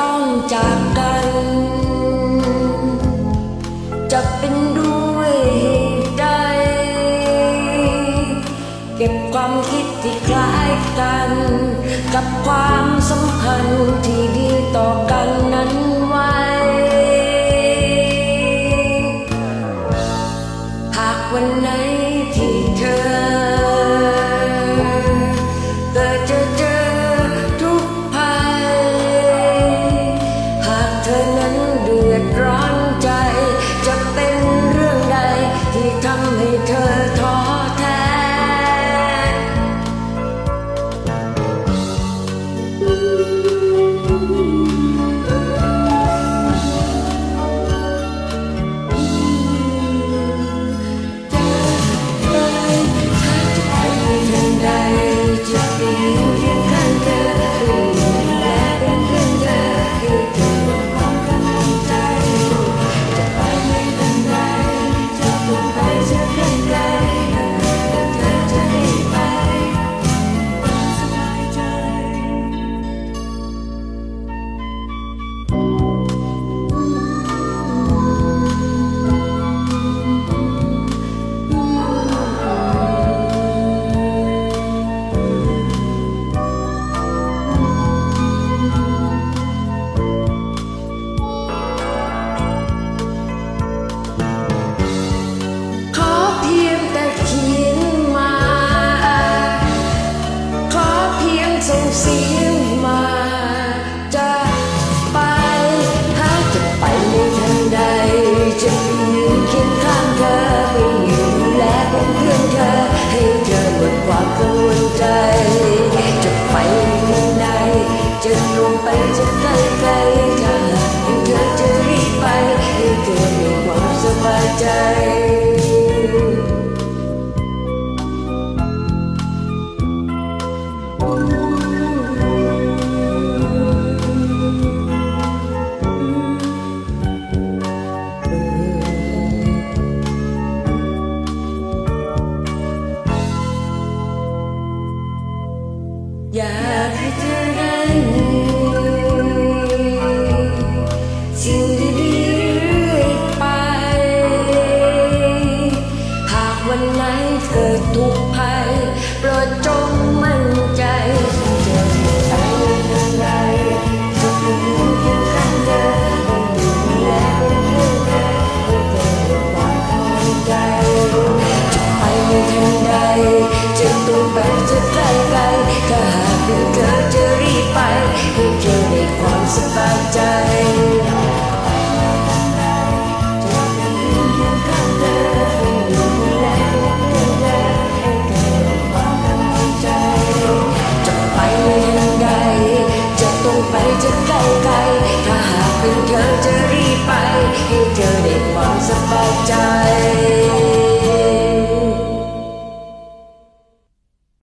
ต้องจากกัน จะเป็นด้วยเหตุใด เก็บความคิดที่คล้ายกัน กับความสำคัญที่ดีต่อกันนั้น เธอท้อ บยใจ Yeah. กิดทุกภัยโปรดจงมั่นใจ